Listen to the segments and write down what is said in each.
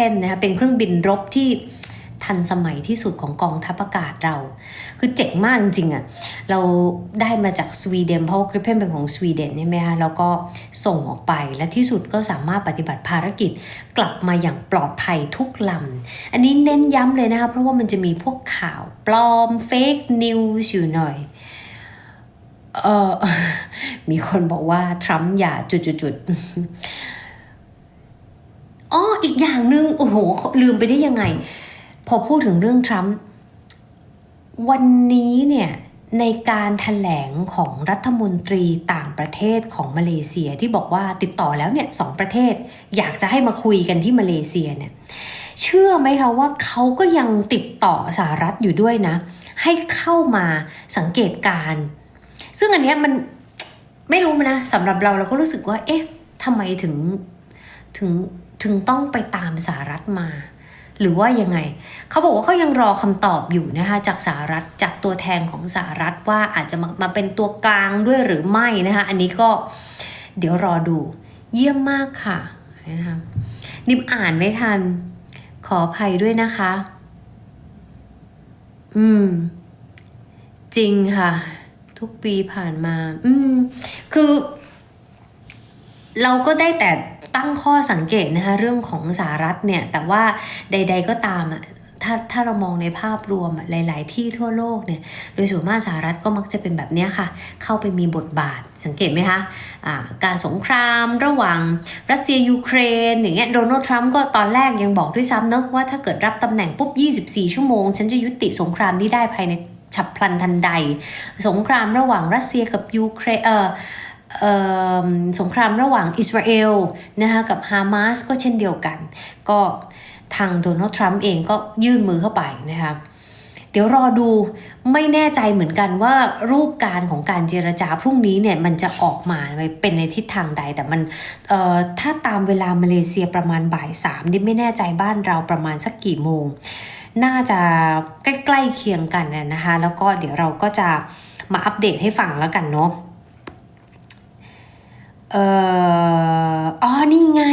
Gripen นะคะเป็นเครื่องบินรบที่ทันสมัยที่สุดของกองทัพอากาศเรา คือเจ๋งมากจริงๆอะ่ะ เราได้มาจากสวีเดนเพราะว่า Gripen เป็นของสวีเดนใช่ไหมคะแล้วก็ส่งออกไปและที่สุดก็สามารถปฏิบัติภารกิจกลับมาอย่างปลอดภัยทุกลำ อันนี้เน้นย้ำเลยนะคะ เพราะว่ามันจะมีพวกข่าวปลอมเฟกนิวส์อยู่หน่อยเออมีคนบอกว่า ทรัมป์อย่าจุดๆ อ๋ออีกอย่างหนึ่งโอ้โห ลืมไปได้ยังไง พอพูดถึงเรื่องทรัมป์วันนี้เนี่ยในการถแถลงของรัฐมนตรีต่างประเทศของมาเลเซียที่บอกว่าติดต่อแล้วเนี่ยสองประเทศ อยากจะให้มาคุยกันที่มาเลเซียเนี่ยเชื่อไหมคะว่าเขาก็ยังติดต่อสหรัฐอยู่ด้วยนะ ให้เข้ามาสังเกตการณ์ซึ่งอันเนี้ยมันไม่รู้นะสำหรับเราเราก็รู้สึกว่า เอ๊ะทำไมถึงถึง ถึงต้องไปตามสหรัฐมา หรือว่ายังไง เขาบอกว่าเขายังรอคำตอบอยู่นะคะจากสหรัฐจากตัวแทนของสหรัฐว่าอาจจะมามาเป็นตัวกลางด้วยหรือไม่นะคะอันนี้ก็เดี๋ยวรอดูเยี่ยมมากค่ะนะคะนิมอ่านไม่ทัน ขออภัยด้วยนะคะ อืม จริงค่ะ ทุกปีผ่านมา อืม คือ เราก็ได้แต่ ตั้งข้อสังเกตนะคะเรื่องของสหรัฐเนี่ยแต่ว่าใด ๆก็ตามอะถ้าถ้าเรามองในภาพรวมหลาย ๆ ที่ทั่วโลกเนี่ยโดยส่วนมากสหรัฐก็มักจะเป็นแบบนี้ค่ะ เข้าไปมีบทบาทสังเกตไหมคะะการสงครามระหว่างรัสเซียยูเครนอย่างเงี้ยโดนัลด์ทรัมป์ก็ตอนแรกยังบอกด้วยซ้ำเนอะว่าถ้าเกิดรับตำแหน่งปุ๊บ 24 ชั่วโมง ฉันจะยุติสงครามนี้ได้ภายในฉับพลันทันใด สงครามระหว่างรัสเซียกับยูเครนเออเอ่อ สงครามระหว่างอิสราเอลนะคะกับฮามาสก็เช่นเดียวกัน ก็ทางโดนัลด์ทรัมป์เองก็ยื่นมือเข้าไปนะคะเดี๋ยวรอดูไม่แน่ใจเหมือนกันว่ารูปการของการเจรจาพรุ่งนี้เนี่ยมันจะออกมาเป็นในทิศทางใด แต่มันถ้าตามเวลามาเลเซียประมาณบ่ายสามนี่ไม่แน่ใจบ้านเราประมาณสักกี่โมง น่าจะใกล้ๆเคียงกันนะคะแล้วก็เดี๋ยวเราก็จะมาอัปเดตให้ฟังแล้วกันเนาะ เอ่ออ๋อนี่ไง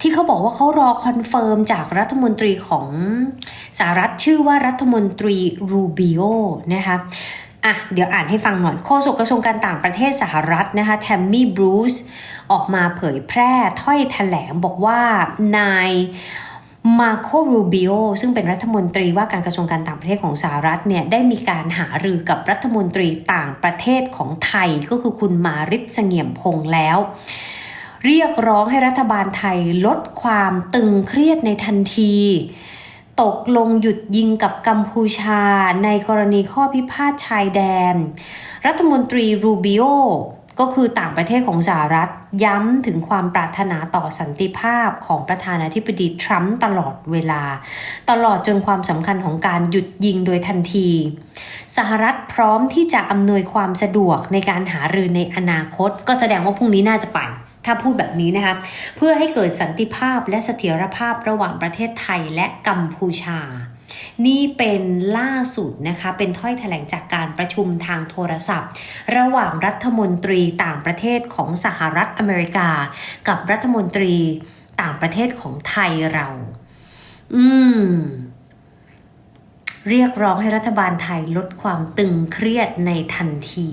ที่เขาบอกว่าเขารอคอนเฟิร์มจากรัฐมนตรีของสหรัฐชื่อว่ารัฐมนตรีรูบิโอนะคะอะเดี๋ยวอ่านให้ฟังหน่อย โฆษกกระทรวงการต่างประเทศสหรัฐนะคะแทมมี่บรูซออกมาเผยแพร่ถ้อยแถลงบอกว่านาย มาโครูบิโอซึ่งเป็นรัฐมนตรีว่าการกระทรวงการต่างประเทศของสหรัฐเนี่ยได้มีการหารือกับรัฐมนตรีต่างประเทศของไทยก็คือคุณมาริศเสงี่ยมพงษ์แล้ว เรียกร้องให้รัฐบาลไทยลดความตึงเครียดในทันที ตกลงหยุดยิงกับกัมพูชาในกรณีข้อพิพาทชายแดน รัฐมนตรีรูบิโอ ก็คือต่างประเทศของสหรัฐย้ำถึงความปรารถนาต่อสันติภาพของประธานาธิบดีทรัมป์ตลอดเวลา ตลอดจนความสำคัญของการหยุดยิงโดยทันที สหรัฐพร้อมที่จะอำนวยความสะดวกในการหารือในอนาคต ก็แสดงว่าพรุ่งนี้น่าจะไปถ้าพูดแบบนี้นะคะเพื่อให้เกิดสันติภาพและเสถียรภาพระหว่างประเทศไทยและกัมพูชา นี่เป็นล่าสุดนะคะเป็นถ้อยแถลงจากการประชุมทางโทรศัพท์ ระหว่างรัฐมนตรีต่างประเทศของสหรัฐอเมริกา กับรัฐมนตรีต่างประเทศของไทยเรา อืม เรียกร้องให้รัฐบาลไทยลดความตึงเครียดในทันที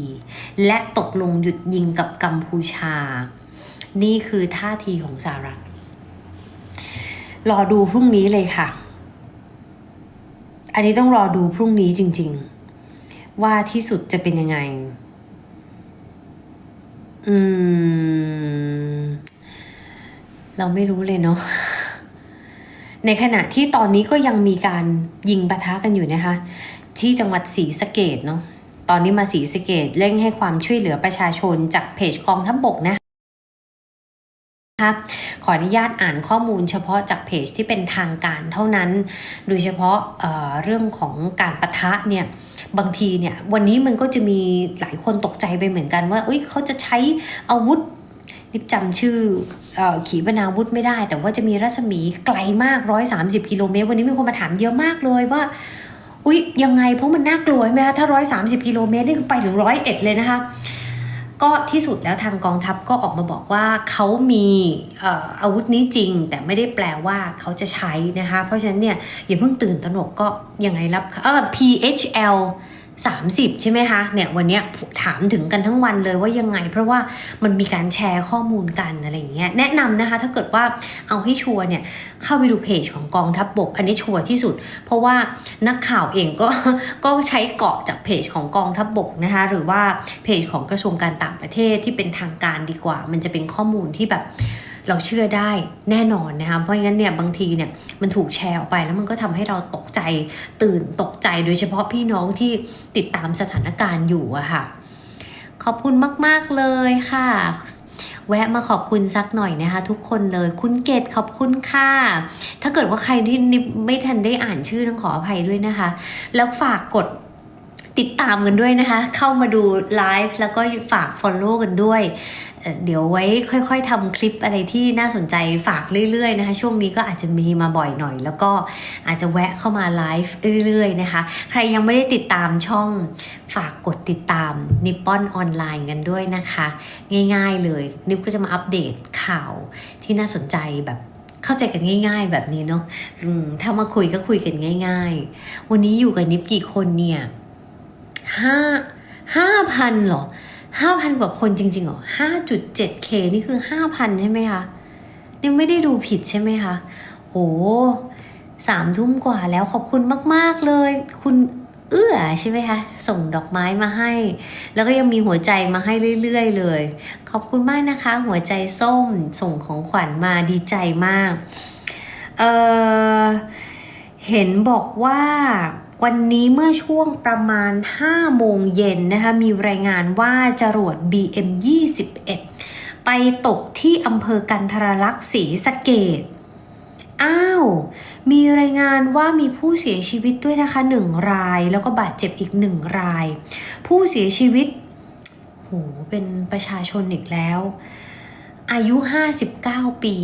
และตกลงหยุดยิงกับกัมพูชา นี่คือท่าทีของสหรัฐ รอดูพรุ่งนี้เลยค่ะ อันนี้ต้องรอดูพรุ่งนี้จริง ๆ ว่าที่สุดจะเป็นยังไง อืม เราไม่รู้เลยเนาะในขณะที่ตอนนี้ก็ยังมีการยิงปะทะกันอยู่นะคะ ที่จังหวัดศรีสะเกดเนาะตอนนี้มาศรีสะเกดเร่งให้ความช่วยเหลือประชาชนจากเพจกองทัพบบกนะ ขออนุญาตอ่านข้อมูลเฉพาะจากเพจที่เป็นทางการเท่านั้น โดยเฉพาะเเรื่องของการประทะเนี่ยบางทีเนี่ยวันนี้มันก็จะมีหลายคนตกใจไปเหมือนกันว่าเอ้ยเขาจะใช้อาวุธนิบจำชื่ออขีปนาวุธไม่ได้ แต่ว่าจะมีรัศมีไกลมาก 130 กิโลเมตร วันนี้มีคนมาถามเยอะมากเลยว่า อุ๊ยยังไงเพราะมันน่ากลัวไหมคะถ้า 130 กิโลเมตรนี่คือไปถึงร้อยเอ็ดเลยนะคะ ก็ที่สุดแล้วทางกองทัพก็ออกมาบอกว่าเขามีเอ่ออาวุธนี้จริง แต่ไม่ได้แปลว่าเขาจะใช้นะคะ เพราะฉะนั้นเนี่ยอย่าเพิ่งตื่นตระหนกก็ยังไงรับเออ PHL 30 ใช่ไหมคะเนี่ยวันนี้ถามถึงกันทั้งวันเลยว่ายังไง เพราะว่ามันมีการแชร์ข้อมูลกันอะไรอย่างเงี้ยแนะนำนะคะ ถ้าเกิดว่าเอาให้ชัวร์เนี่ยเข้าไปดูเพจของกองทัพบบก อันนี้ชัวร์ที่สุด เพราะว่านักข่าวเองก็ก็ใช้เกาะจากเพจของกองทัพบบกนะคะหรือว่าเพจของกระทรวงการต่างประเทศที่เป็นทางการดีกว่า มันจะเป็นข้อมูลที่แบบ เราเชื่อได้แน่นอนนะคะเพราะงั้นเนี่ยบางทีเนี่ยมันถูกแชร์ออกไปแล้วมันก็ทำให้เราตกใจตื่นตกใจโดยเฉพาะพี่น้องที่ติดตามสถานการณ์อยู่อะค่ะ ขอบคุณมาก ๆ เลยค่ะ แวะมาขอบคุณสักหน่อยนะคะ ทุกคนเลยคุณเกดขอบคุณค่ะ ถ้าเกิดว่าใครที่นิไม่ทันได้อ่านชื่อต้องขออภัยด้วยนะคะ แล้วฝากกดติดตามกันด้วยนะคะ เข้ามาดูไลฟ์แล้วก็ฝาก Follow กันด้วย เดี๋ยวไว้ค่อยๆทำคลิปอะไรที่น่าสนใจฝากเรื่อยๆนะคะ ช่วงนี้ก็อาจจะมีมาบ่อยหน่อย แล้วก็อาจจะแวะเข้ามาไลฟ์เรื่อยๆนะคะ ใครยังไม่ได้ติดตามช่องฝากกดติดตามนิปปอนออนไลน์กันด้วยนะคะ ง่ายๆเลย นิปก็จะมาอัปเดตข่าวที่น่าสนใจแบบเข้าใจกันง่าย ๆ แบบนี้เนาะถ้ามาคุยก็คุยกันง่าย ๆ วันนี้อยู่กับนิปกี่คนเนี่ยห้าห้าพันหรอ ห้าพันกว่าคนจริงๆเหรอห้าจุดเจ็ดเคนี่คือห้าพันใช่ไหมคะยังไม่ได้ดูผิดใช่ไหมคะโอ้สามทุ่มกว่าแล้วขอบคุณมาก ๆ เลย คุณเอื้อใช่ไหมคะ ส่งดอกไม้มาให้ แล้วก็ยังมีหัวใจมาให้เรื่อย ๆ เลย ขอบคุณมากนะคะ หัวใจส้มส่งของขวัญมาดีใจมาก เออเห็นบอกว่า วันนี้เมื่อช่วงประมาณ 5 โมงเย็นนะคะมีรายงานว่าจรวด BM 21 ไปตกที่อำเภอกันทรลักษณ์ศรีสะเกดอ้าว มีรายงานว่ามีผู้เสียชีวิตด้วยนะคะหนึ่งราย แล้วก็บาดเจ็บอีกหนึ่งราย ผู้เสียชีวิตโหเป็นประชาชนอีกแล้ว อายุ 59 ปี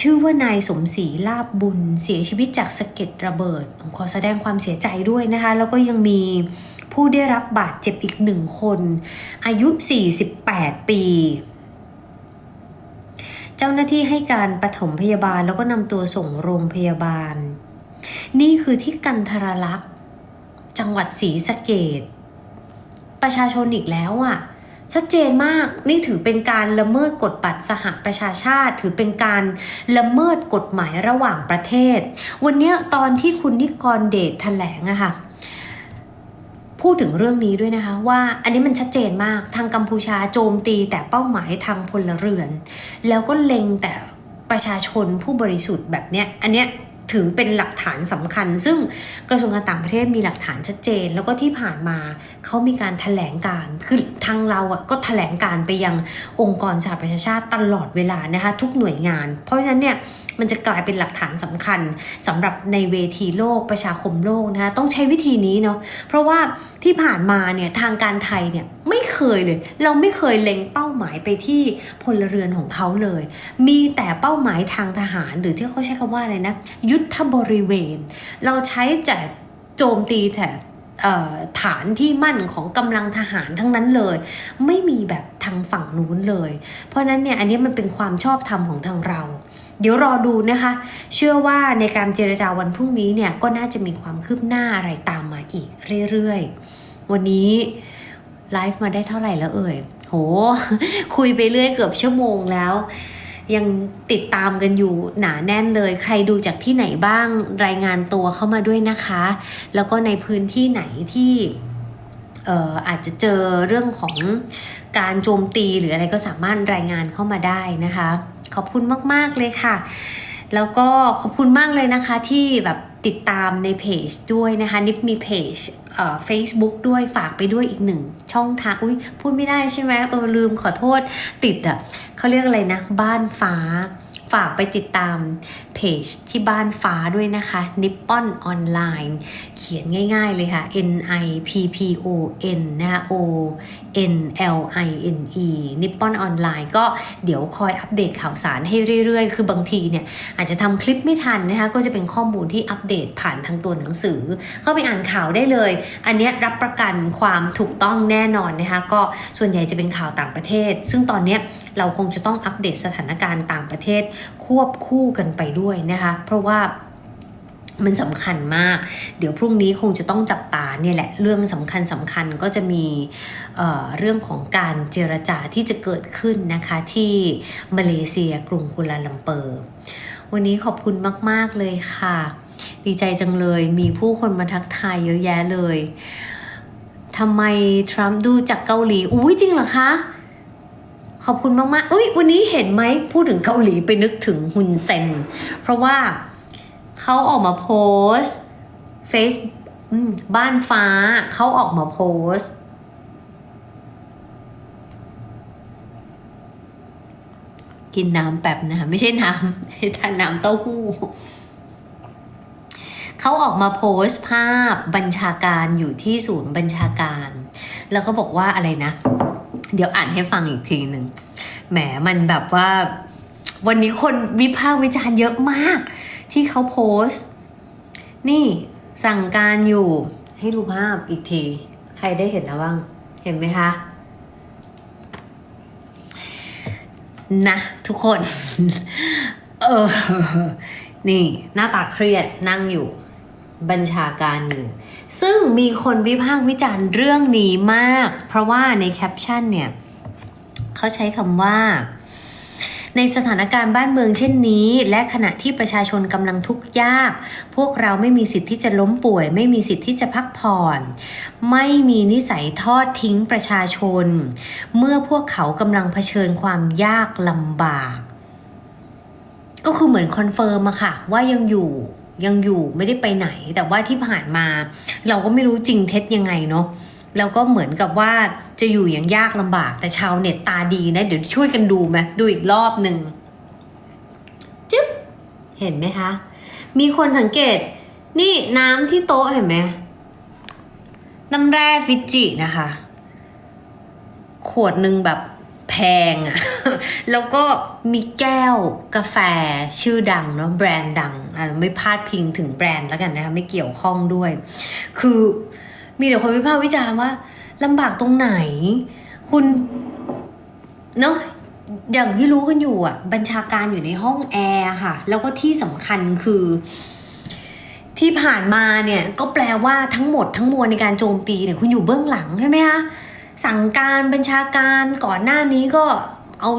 ชื่อว่านายสมศรีลาบบุญเสียชีวิตจากสะเก็ดระเบิด ขอแสดงความเสียใจด้วยนะคะ แล้วก็ยังมีผู้ได้รับบาดเจ็บอีกหนึ่งคน อายุ 48 ปี เจ้าหน้าที่ให้การปฐมพยาบาลแล้วก็นำตัวส่งโรงพยาบาล นี่คือที่กันทรลักษ์ จังหวัดศรีสะเกดประชาชนอีกแล้วอะ ชัดเจนมากนี่ถือเป็นการละเมิดกฎบัตรสหประชาชาติ ถือเป็นการละเมิดกฎหมายระหว่างประเทศ วันนี้ตอนที่คุณนิกรเดชแถลงอะค่ะพูดถึงเรื่องนี้ด้วยนะคะว่าอันนี้มันชัดเจนมากทางกัมพูชาโจมตีแต่เป้าหมายทางพลเรือน แล้วก็เล็งแต่ประชาชนผู้บริสุทธิ์แบบเนี้ยอันเนี้ย ถือเป็นหลักฐานสำคัญ ซึ่งกระทรวงการต่างประเทศมีหลักฐานชัดเจน แล้วก็ที่ผ่านมาเขามีการแถลงการคือทางเราอะก็แถลงการไปยังองค์กรสหประชาชาติตลอดเวลานะคะทุกหน่วยงาน เพราะฉะนั้นเนี่ย มันจะกลายเป็นหลักฐานสำคัญสำหรับในเวทีโลกประชาคมโลกนะคะต้องใช้วิธีนี้เนาะเพราะว่าที่ผ่านมาเนี่ยทางการไทยเนี่ยไม่เคยเลย เราไม่เคยเล็งเป้าหมายไปที่พลเรือนของเขาเลย มีแต่เป้าหมายทางทหารหรือที่เขาใช้คำว่าอะไรนะ ยุทธบริเวณ เราใช้แต่โจมตีแต่ ฐานที่มั่นของกำลังทหารทั้งนั้นเลย ไม่มีแบบทางฝั่งนู้นเลย เพราะฉะนั้นเนี่ยอันนี้มันเป็นความชอบธรรมของทางเรา เดี๋ยวรอดูนะคะ เชื่อว่าในการเจรจาวันพรุ่งนี้เนี่ยก็น่าจะมีความคืบหน้าอะไรตามมาอีกเรื่อยๆ วันนี้ไลฟ์มาได้เท่าไหร่แล้วเอ่ยโห คุยไปเรื่อยเกือบชั่วโมงแล้ว ยังติดตามกันอยู่หนาแน่นเลย ใครดูจากที่ไหนบ้างรายงานตัวเข้ามาด้วยนะคะ แล้วก็ในพื้นที่ไหนที่เอออาจจะเจอเรื่องของการโจมตีหรืออะไรก็สามารถรายงานเข้ามาได้นะคะ ขอบคุณมาก ๆ เลยค่ะ แล้วก็ขอบคุณมากเลยนะคะที่แบบ ติดตามในเพจด้วยนะคะนิปมีเพจเฟซบุ๊กด้วยฝากไปด้วยอีกหนึ่งช่องทางอุ้ยพูดไม่ได้ใช่ไหมเออลืมขอโทษติดอะเขาเรียกอะไรนะ บ้านฟ้า ฝากไปติดตาม เพจที่บ้านฟ้าด้วยนะคะนิปปอนออนไลน์เขียนง่ายๆเลยค่ะ N I P P O N นะ O N L I N E นิปปอนออนไลน์ก็เดี๋ยวคอยอัปเดตข่าวสารให้เรื่อยๆ คือบางทีเนี่ยอาจจะทำคลิปไม่ทันนะคะ ก็จะเป็นข้อมูลที่อัปเดตผ่านทางตัวหนังสือ เข้าไปอ่านข่าวได้เลย อันนี้รับประกันความถูกต้องแน่นอนนะคะ ก็ส่วนใหญ่จะเป็นข่าวต่างประเทศ ซึ่งตอนนี้เราคงจะต้องอัปเดตสถานการณ์ต่างประเทศควบคู่กันไปด้วยนะคะ เพราะว่ามันสำคัญมาก เดี๋ยวพรุ่งนี้คงจะต้องจับตาเนี่ยแหละ เรื่องสำคัญสำคัญก็จะมีเเรื่องของการเจรจาที่จะเกิดขึ้นนะคะที่มาเลเซียกรุงกุลาลัมเปอร์ วันนี้ขอบคุณมาก ๆ เลยค่ะ ดีใจจังเลยมีผู้คนมาทักทายเยอะแยะเลยทำไมทรัมป์ดูจากเกาหลี อุ้ยจริงเหรอคะ ขอบคุณมากๆอุ้ยวันนี้เห็นไหมพูดถึงเกาหลีไปนึกถึงฮุนเซน เพราะว่าเขาออกมาโพสเฟซบ้านฟ้าเขาออกมาโพสกินน้ำแบบนะคะไม่ใช่น้ำทานน้ำเต้าหู้เขาออกมาโพสต์ภาพบัญชาการอยู่ที่ศูนย์บัญชาการ แล้วก็บอกว่าอะไรนะ เดี๋ยวอ่านให้ฟังอีกทีหนึ่งแหมมันแบบว่า วันนี้คนวิพากษ์วิจารณ์เยอะมาก ที่เขาโพสต์ นี่สั่งการอยู่ให้ดูภาพอีกที ใครได้เห็นแล้วบ้าง เห็นไหมคะนะทุกคน เออ นี่ หน้าตาเครียดนั่งอยู่ บัญชาการอยู่ ซึ่งมีคนวิพากษ์วิจารณ์เรื่องนี้มาก เพราะว่าในแคปชั่นเนี่ยเขาใช้คำว่า ในสถานการณ์บ้านเมืองเช่นนี้ และขณะที่ประชาชนกำลังทุกข์ยาก พวกเราไม่มีสิทธิ์ที่จะล้มป่วย ไม่มีสิทธิ์ที่จะพักผ่อน ไม่มีนิสัยทอดทิ้งประชาชน เมื่อพวกเขากำลังเผชิญความยากลำบาก ก็คือเหมือนคอนเฟิร์มอะค่ะ ว่ายังอยู่ ยังอยู่ไม่ได้ไปไหน แต่ว่าที่ผ่านมา เราก็ไม่รู้จริงเท็จยังไงเนาะแล้วก็เหมือนกับว่าจะอยู่อย่างยากลำบาก แต่ชาวเน็ตตาดีนะ เดี๋ยวช่วยกันดูไหมดูอีกรอบหนึ่งจึ๊บเห็นไหมคะ มีคนสังเกต นี่น้ำที่โต๊ะเห็นไหมน้ำแร่ฟิจินะคะ ขวดหนึ่งแบบ งอะแล้วก็มีแก้วกาแฟชื่อดังเนาะแบรนด์ดังอะไม่พลาดพิงถึงแบรนด์แล้วกันนะคะไม่เกี่ยวข้องด้วย คือมีแต่คนวิพากษ์วิจารณ์ว่าลำบากตรงไหน คุณเนาะอย่างที่รู้กันอยู่อะ บัญชาการอยู่ในห้องแอร์ค่ะ แล้วก็ที่สำคัญคือที่ผ่านมาเนี่ยก็แปลว่าทั้งหมดทั้งมวลในการโจมตีเนี่ยคุณอยู่เบื้องหลังใช่ไหมคะ สั่งการบัญชาการก่อนหน้านี้ก็เอา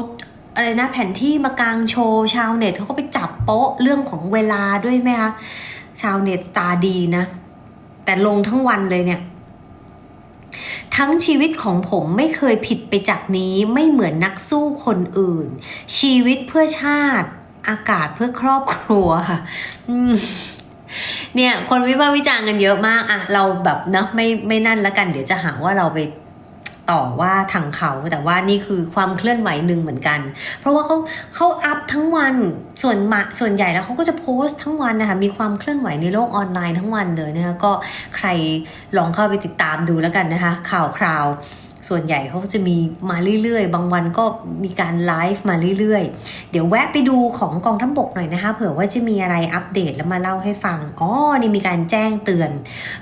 อะไรนะแผนที่มากางโชว์ชาวเน็ตเขาก็ไปจับโป๊ะเรื่องของเวลาด้วยไหมคะชาวเน็ตตาดีนะ แต่ลงทั้งวันเลยเนี่ย ทั้งชีวิตของผมไม่เคยผิดไปจากนี้ไม่เหมือนนักสู้คนอื่น ชีวิตเพื่อชาติ อากาศเพื่อครอบครัวค่ะเนี่ยคนวิพากษ์วิจารณ์กันเยอะมากอะเราแบบเนาะไม่ไม่นั่นล้วกัน เดี๋ยวจะหาว่าเราไป ต่อว่าทางเขา แต่ว่านี่คือความเคลื่อนไหวหนึ่งเหมือนกัน เพราะว่าเขาเขาอัพทั้งวันส่วนมาส่วนใหญ่แล้วเขาก็จะโพสต์ทั้งวันนะคะมีความเคลื่อนไหวในโลกออนไลน์ทั้งวันเลยนะคะก็ใครลองเข้าไปติดตามดูแล้วกันนะคะข่าวคราว ส่วนใหญ่เขาจะมีมาเรื่อยๆ บางวันก็มีการไลฟ์มาเรื่อยๆ เดี๋ยวแวะไปดูของกองทัพบกหน่อยนะคะ เผื่อว่าจะมีอะไรอัปเดตแล้วมาเล่าให้ฟัง อ๋อ นี่มีการแจ้งเตือน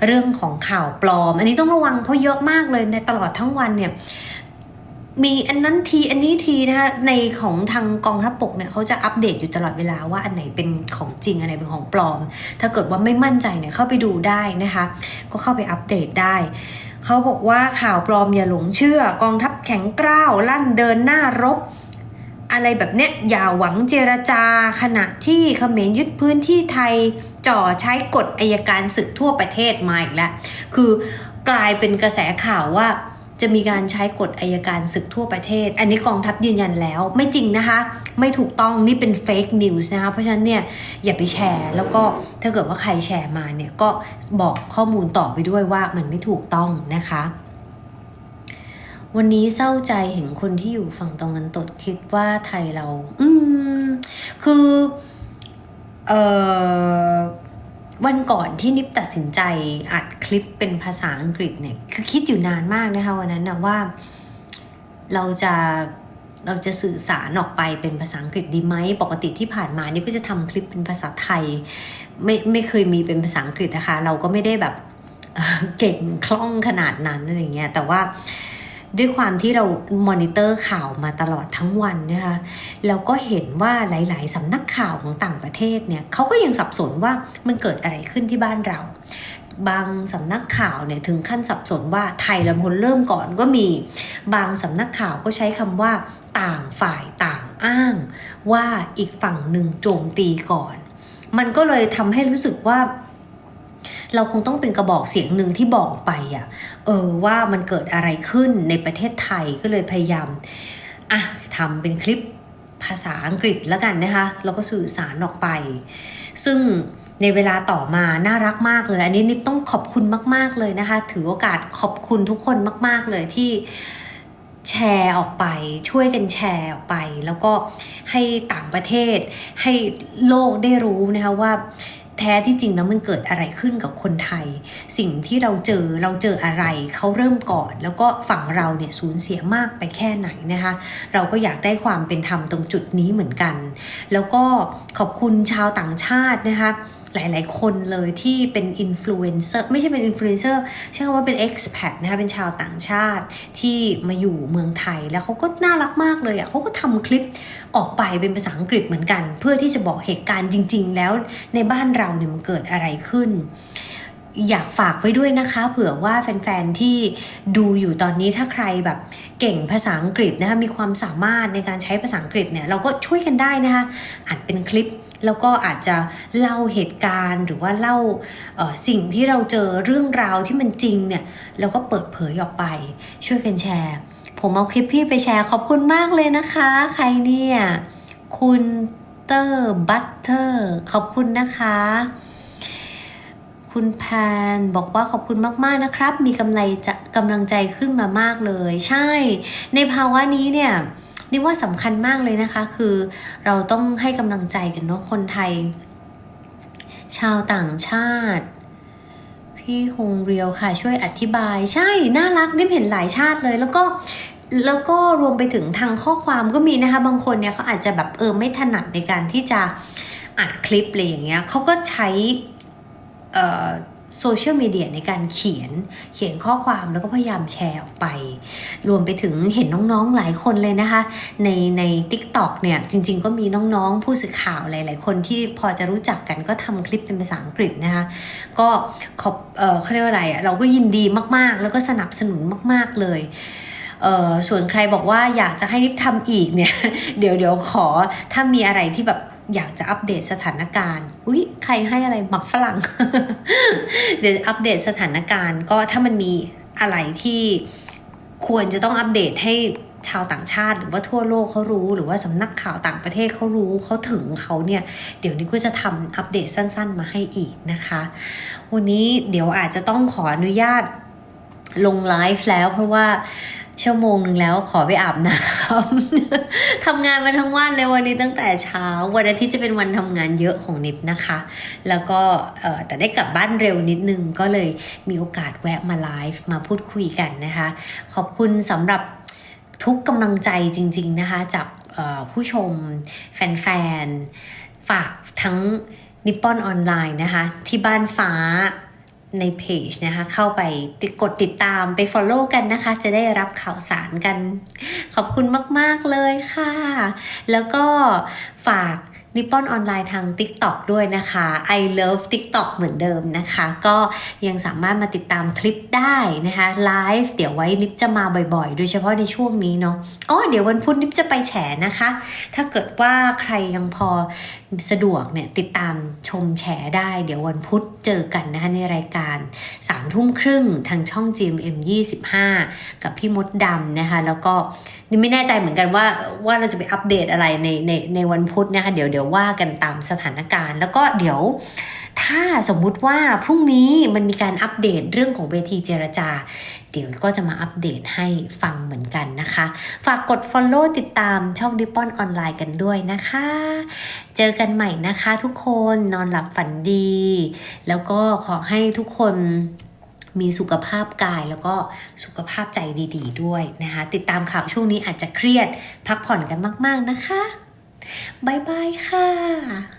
เรื่องของข่าวปลอม อันนี้ต้องระวังเพราะเยอะมากเลยในตลอดทั้งวันเนี่ย มีอันนั้นทีอันนี้ทีนะคะในของทางกองทัพบกเนี่ยเขาจะอัปเดตอยู่ตลอดเวลาว่าอันไหนเป็นของจริงอันไหนเป็นของปลอม ถ้าเกิดว่าไม่มั่นใจเนี่ยเข้าไปดูได้นะคะ ก็เข้าไปอัปเดตได้ เขาบอกว่าข่าวปลอมอย่าหลงเชื่อกองทัพแข็งกร้าวลั่นเดินหน้ารบ อะไรแบบเนี้ยอย่าหวังเจรจาขณะที่เขมรยึดพื้นที่ไทยจ่อใช้กฎอายการศึกทั่วประเทศมาอีกแล้วคือกลายเป็นกระแสข่าวว่า จะมีการใช้กฎอายการศึกทั่วประเทศ อันนี้กองทัพยืนยันแล้ว ไม่จริงนะคะ ไม่ถูกต้องนี่เป็นเฟกนิวส์นะคะ เพราะฉะนั้นเนี่ยอย่าไปแชร์ แล้วก็ถ้าเกิดว่าใครแชร์มาเนี่ยก็บอกข้อมูลต่อไปด้วยว่ามันไม่ถูกต้องนะคะวันนี้เศร้าใจเห็นคนที่อยู่ฝั่งตะวันตกคิดว่าไทยเรา อืม คือ เอ่อ วันก่อนที่นิปตัดสินใจอัดคลิปเป็นภาษาอังกฤษเนี่ยคือคิดอยู่นานมากนะคะวันนั้นนะว่าเราจะเราจะสื่อสารออกไปเป็นภาษาอังกฤษดีไหมปกติที่ผ่านมานี่ก็จะทำคลิปเป็นภาษาไทย ไม่ไม่เคยมีเป็นภาษาอังกฤษนะคะ เราก็ไม่ได้แบบเก่งคล่องขนาดนั้นอะไรเงี้ยแต่ว่า ด้วยความที่เรามอนิเตอร์ข่าวมาตลอดทั้งวันนะคะเราก็เห็นว่าหลาย ๆสำนักข่าวของต่างประเทศเนี่ยเขาก็ยังสับสนว่ามันเกิดอะไรขึ้นที่บ้านเรา บางสำนักข่าวเนี่ยถึงขั้นสับสนว่าไทยละคนเริ่มก่อนก็มี บางสำนักข่าวก็ใช้คำว่าต่างฝ่ายต่างอ้าง ว่าอีกฝั่งหนึ่งโจมตีก่อน มันก็เลยทำให้รู้สึกว่า เราคงต้องเป็นกระบอกเสียงหนึ่งที่บอกไปอะ่ะเออว่ามันเกิดอะไรขึ้นในประเทศไทยก็เลยพยายามอะทำเป็นคลิปภาษาอังกฤษแล้วกันนะคะแล้วก็สื่อสารออกไป ซึ่งในเวลาต่อมาน่ารักมากเลย อันนี้นิดต้องขอบคุณมาก ๆเลยนะคะ ถือโอกาสขอบคุณทุกคนมาก ๆเลยที่แชร์ออกไป ช่วยกันแชร์ออกไป แล้วก็ให้ต่างประเทศให้โลกได้รู้นะคะว่า แท้ที่จริงแล้วมันเกิดอะไรขึ้นกับคนไทย สิ่งที่เราเจอเราเจออะไรเขาเริ่มก่อน แล้วก็ฝั่งเราเนี่ยสูญเสียมากไปแค่ไหนนะคะ เราก็อยากได้ความเป็นธรรมตรงจุดนี้เหมือนกัน แล้วก็ขอบคุณชาวต่างชาตินะคะ หลาย ๆ คนเลยที่เป็นอินฟลูเอนเซอร์ไม่ใช่เป็นอินฟลูเอนเซอร์ใช่คำว่าเป็น expat นะคะเป็นชาวต่างชาติที่มาอยู่เมืองไทยแล้วเขาก็น่ารักมากเลยอะเขาก็ทำคลิปออกไปเป็นภาษาอังกฤษเหมือนกัน เพื่อที่จะบอกเหตุการณ์จริง ๆ แล้วในบ้านเราเนี่ยมันเกิดอะไรขึ้นอยากฝากไว้ด้วยนะคะ เผื่อว่าแฟนๆที่ดูอยู่ตอนนี้ถ้าใครแบบเก่งภาษาอังกฤษนะคะมีความสามารถในการใช้ภาษาอังกฤษเนี่ยเราก็ช่วยกันได้นะคะอัดเป็นคลิป แล้วก็อาจจะเล่าเหตุการณ์หรือว่าเล่าสิ่งที่เราเจอเรื่องราวที่มันจริงเนี่ยแล้วก็เปิดเผยออกไป ช่วยกันแชร์ ผมเอาคลิปพี่ไปแชร์ขอบคุณมากเลยนะคะ ใครเนี่ย คุณเตอร์บัตเตอร์ขอบคุณนะคะ คุณแพนบอกว่าขอบคุณมากๆนะครับ มีกำไรจะกำลังใจขึ้นมามากเลย ใช่ ในภาวะนี้เนี่ย นี่ว่าสำคัญมากเลยนะคะ คือเราต้องให้กำลังใจกันเนาะคนไทย ชาวต่างชาติ พี่ฮงเรียวค่ะช่วยอธิบาย ใช่ น่ารักนี่เห็นหลายชาติเลย แล้วก็แล้วก็รวมไปถึงทางข้อความก็มีนะคะ บางคนเนี่ยเขาอาจจะแบบเออไม่ถนัดในการที่จะอัดคลิปอะไรอย่างเงี้ยเขาก็ใช้ โซเชียลมีเดียในการเขียนเขียนข้อความแล้วก็พยายามแชร์ออกไป รวมไปถึงเห็นน้องๆหลายคนเลยนะคะ ในใน t ิ k t o k เนี่ยจริงๆก็มีน้องๆผู้สื่อข่าวหลายๆคนที่พอจะรู้จักกันก็ทำคลิปเป็นภาษาอังกฤษนะคะก็ขอบเออเขาเรียกว่าอะไรอะเราก็ยินดีมากๆ แล้วก็สนับสนุนมากๆเลยเออส่วนใครบอกว่าอยากจะให้นิฟทำอีกเนี่ย เดี๋ยวเดี๋ยวขอถ้ามีอะไรที่แบบ อยากจะอัปเดตสถานการณ์อุ้ยใครให้อะไรหมักฝรั่ง เดี๋ยวอัปเดตสถานการณ์ก็ถ้ามันมีอะไรที่ควรจะต้องอัปเดตให้ชาวต่างชาติหรือว่าทั่วโลกเขารู้ หรือว่าสำนักข่าวต่างประเทศเขารู้เขาถึงเขาเนี่ย เดี๋ยวนี้ก็จะทำอัปเดตสั้น ๆ มาให้อีกนะคะ วันนี้เดี๋ยวอาจจะต้องขออนุญาตลงไลฟ์แล้วเพราะว่า ชั่วโมงหนึ่งแล้วขอไปอาบน้ำทำงานมาทั้งวันเลยวันนี้ตั้งแต่เช้า วันอาทิตย์จะเป็นวันทำงานเยอะของนิดนะคะ แล้วก็แต่ได้กลับบ้านเร็วนิดนึงก็เลยมีโอกาสแวะมาไลฟ์มาพูดคุยกันนะคะ ขอบคุณสำหรับทุกกำลังใจจริง ๆนะคะ จากผู้ชมแฟนๆ ฝากทั้งนิปปอนออนไลน์นะคะ ที่บ้านฟ้า ในเพจนะคะ เข้าไปติดกดติดตามไป Follow กันนะคะ จะได้รับข่าวสารกัน ขอบคุณมาก ๆ เลยค่ะ แล้วก็ฝากนิปปอนออนไลน์ทาง TikTok ด้วยนะคะ I love TikTok เหมือนเดิมนะคะ ก็ยังสามารถมาติดตามคลิปได้นะคะไลฟ์เดี๋ยวไว้นิปจะมาบ่อยๆ โดยเฉพาะในช่วงนี้เนาะอ๋อเดี๋ยววันพุธนิปจะไปแฉนะคะ ถ้าเกิดว่าใครยังพอ สะดวกเนี่ยติดตามชมแชร์ได้ เดี๋ยววันพุธเจอกันนะคะในรายการ3ามทุ่มครึ่งทางช่อง GMM 25 กับพี่มดดำนะคะ แล้วก็ไม่แน่ใจเหมือนกันว่าว่าเราจะไปอัปเดตอะไรในในในวันพุธนะคะ เดี๋ยวเดี๋ยวว่ากันตามสถานการณ์ แล้วก็เดี๋ยว ถ้าสมมุติว่าพรุ่งนี้มันมีการอัปเดตเรื่องของเวทีเจรจา เดี๋ยวก็จะมาอัปเดตให้ฟังเหมือนกันนะคะ ฝากกด Follow ติดตามช่องดิปปอนออนไลน์กันด้วยนะคะ เจอกันใหม่นะคะทุกคนนอนหลับฝันดี แล้วก็ขอให้ทุกคนมีสุขภาพกายแล้วก็สุขภาพใจดี ๆด้วยนะคะ ติดตามข่าวช่วงนี้อาจจะเครียด พักผ่อนกันมาก ๆนะคะ บ๊ายบายค่ะ